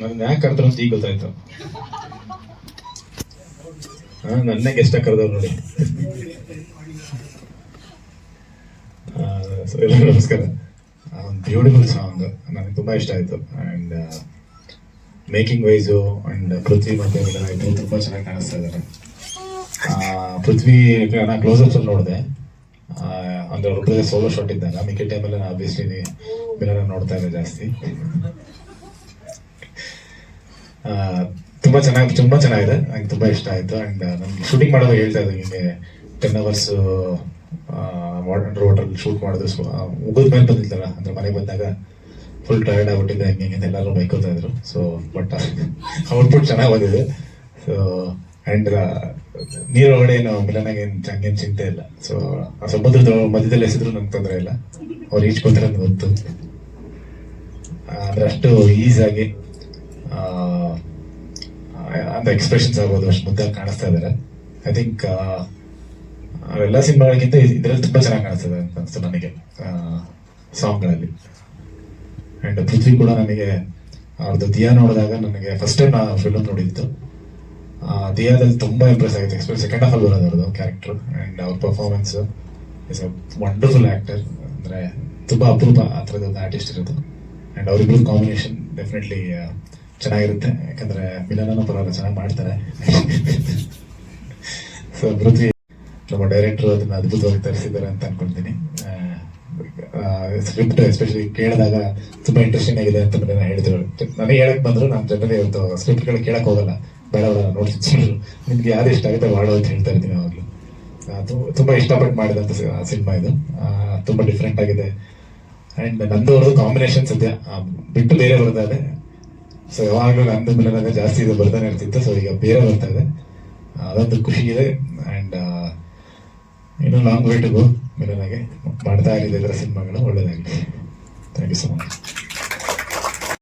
ನನ್ನ ಯಾಕೆ ಕರೆದ್ರು ಅಂತ ಈಗ ಗೊತ್ತಾಯ್ತು. ನನ್ನ ಗೆಸ್ಟ್ ಕರೆದವ್ರು ನೋಡಿ. ಎಲ್ಲರಿಗೂ ನಮಸ್ಕಾರ. ಬ್ಯೂಟಿಫುಲ್ ಸಾಂಗ್ ನನಗೆ ತುಂಬಾ ಇಷ್ಟ ಆಯ್ತು. And making wise and Prithvi ಮತ್ತೆ ಇಬ್ಬರು ತುಂಬಾ ಚೆನ್ನಾಗಿ ಕಾಣಿಸ್ತಾ ಇದ್ದಾರೆ. ಪೃಥ್ವಿ, ನಾನು ಕ್ಲೋಸ್ ಅಪ್ಸ್ ಅಲ್ಲಿ ನೋಡಿದೆ. ಅಂದ್ರೆ ಅವ್ರ ಸೋಲೋ ಶಾಟ್ ಇದ್ದಾಗ ಮಿಕ್ಕಿ ಟೈಮಲ್ಲಿ ನಾನು ಆಬ್ವಿಯಸ್ಲಿ ಮಿಲನ ನೋಡ್ತಾ ಇದ್ದೆ ಜಾಸ್ತಿ. ತುಂಬಾ ಚೆನ್ನಾಗಿ, ತುಂಬಾ ಚೆನ್ನಾಗಿದೆ. ನಂಗೆ ತುಂಬಾ ಇಷ್ಟ ಆಯ್ತು. ಅಂಡ್ ನಮ್ಗೆ ಶೂಟಿಂಗ್ ಮಾಡೋದು ಹೇಳ್ತಾ ಇದ್ದೆ ಹಿಂಗೆ ಟೆನ್ ಅವರ್ಸ್ ವಾಟರ್ ಶೂಟ್ ಮಾಡಿದ್ರು ಸೊ ಮುಗಿದ ಮೇಲೆ ಬಂದಿದ್ದಲ್ಲ ಅಂದ್ರೆ ಮನೆಗೆ ಬಂದಾಗ ಫುಲ್ ಟೈರ್ಡ್ ಆಗ್ಬಿಟ್ಟಿದೆ ಹಂಗೆ ಹಿಂಗೆ ಎಲ್ಲರೂ ಬೈಕೋತಾ ಇದ್ರು. ಸೊ ಬಟ್ ಔಟ್ಪುಟ್ ಚೆನ್ನಾಗಿ ಬಂದಿದೆ. ಸೊ ಅಂಡ್ ನೀರೊಳಗಡೆ ಏನು, ಮಿಲನಾಗೆ ಏನು ಹಂಗೇನು ಚಿಂತೆ ಇಲ್ಲ. ಸೊ ಆ ಸಮುದ್ರದ ಮಧ್ಯದಲ್ಲಿ ಎಸಿದ್ರು ನಂಗೆ ತೊಂದರೆ ಇಲ್ಲ. ಅವ್ರು ಈಜ್ಕೊತಾರೆ ಅಂತ ಗೊತ್ತು. ಅಂದ್ರೆ ಅಷ್ಟು ಈಸಾಗಿ ಅಂತ ಎಕ್ಸ್ಪ್ರೆಷನ್ಸ್ ಆಗ್ಬೋದು, ಅಷ್ಟು ಮುದ್ದಾಗಿ ಕಾಣಿಸ್ತಾ ಇದ್ದಾರೆ ಐ ಥಿಂಕ್ ಎಲ್ಲ ಸಿನಿಮಾಗಳಿಗಿಂತ ಇದರಲ್ಲಿ ತುಂಬಾ ಚೆನ್ನಾಗಿ ಕಾಣಿಸ್ತದೆ ಅಂತ ಅನಿಸ್ತು ನನಗೆ ಸಾಂಗ್ಗಳಲ್ಲಿ. ಆ್ಯಂಡ್ ಪೃಥ್ವಿ ಕೂಡ ನನಗೆ ಅವ್ರದ್ದು ದಿಯಾ ನೋಡಿದಾಗ ನನಗೆ ಫಸ್ಟ್ ಟೈಮ್ ನಾನು ಫಿಲ್ಮ್ ನೋಡಿದ್ದು. ದಿಯಾದಲ್ಲಿ ತುಂಬ ಇಂಪ್ರೆಸ್ ಆಗಿತ್ತು. ಎಕ್ಸ್ಪ್ರೆಸ್ ಸೆಕೆಂಡ್ ಆಫ್ ಅಲ್ಲಿ ಬರೋದು ಅವ್ರದ್ದು ಕ್ಯಾರೆಕ್ಟರ್ ಅಂಡ್ ಅವ್ರ performance is a wonderful actor ಅಂದರೆ ತುಂಬ ಅಪರೂಪ ಆ ಥರದ ಆರ್ಟಿಸ್ಟ್ ಇರೋದು. ಆ್ಯಂಡ್ ಅವರಿಬ್ಬರು ಕಾಂಬಿನೇಷನ್ ಡೆಫಿನೆಟ್ಲಿ ಚೆನ್ನಾಗಿರುತ್ತೆ. ಯಾಕಂದ್ರೆ ಮಿಲನೂ ಪರವಾಗಿಲ್ಲ, ಚೆನ್ನಾಗಿ ಮಾಡ್ತಾರೆ. ಸೊ ಪೃಥ್ವಿ ನಮ್ಮ ಡೈರೆಕ್ಟರ್ ಅದನ್ನ ಅದ್ಭುತವಾಗಿ ತರಿಸಿದ್ದಾರೆ ಅಂತ ಅನ್ಕೊಳ್ತೀನಿ ಸ್ಕ್ರಿಪ್ಟ್ ಎಸ್ಪೆಷಲಿ ಕೇಳಿದಾಗ ತುಂಬಾ ಇಂಟ್ರೆಸ್ಟಿಂಗ್ ಆಗಿದೆ ಅಂತ ನಾನು ಹೇಳಿದ್ರು. ನನಗೆ ಹೇಳಕ್ ಬಂದ್ರು, ನಾನು ಜನರಲ್ಲಿ ಇವತ್ತು ಸ್ಕ್ರಿಪ್ಟ್ಗಳು ಕೇಳಕ್ ಹೋಗಲ್ಲ. ಬೇಡ ನೋಡ್ತಿದ್ರು ನಿಮ್ಗೆ ಯಾರು ಇಷ್ಟ ಆಗುತ್ತೆ ಮಾಡು ಅಂತ ಹೇಳ್ತಾ ಇರ್ತೀನಿ ಯಾವಾಗಲೂ. ತುಂಬಾ ಇಷ್ಟಪಟ್ಟು ಮಾಡಿದಂತ ಸಿನಿಮಾ ಇದು. ತುಂಬಾ ಡಿಫ್ರೆಂಟ್ ಆಗಿದೆ. ಅಂಡ್ ನಂದು ಅವ್ರದ್ದು ಕಾಂಬಿನೇಷನ್ ಸದ್ಯ ಬಿಟ್ಟು ಬೇರೆ ಇದೆ. ಸೊ ಯಾವಾಗಲೂ ನಂದು ಮಿಲನ ಜಾಸ್ತಿ ಇದು ಬರ್ತಾನೆ ಇರ್ತಿತ್ತು. ಸೊ ಈಗ ಬೇರೆ ಬರ್ತಾ ಇದೆ. ಅದೊಂದು ಖುಷಿ ಇದೆ. ಅಂಡ್ ಇನ್ನು ಲಾಂಗ್ ವೇ ಟು ಗೋ ಮಿಲನಾಗೆ ಮಾಡ್ತಾ ಇರಿದೆ ಸಿನಿಮಾಗಳು ಒಳ್ಳೆಯದಾಗಲಿ ಥ್ಯಾಂಕ್ ಯು ಸೊ ಮಚ್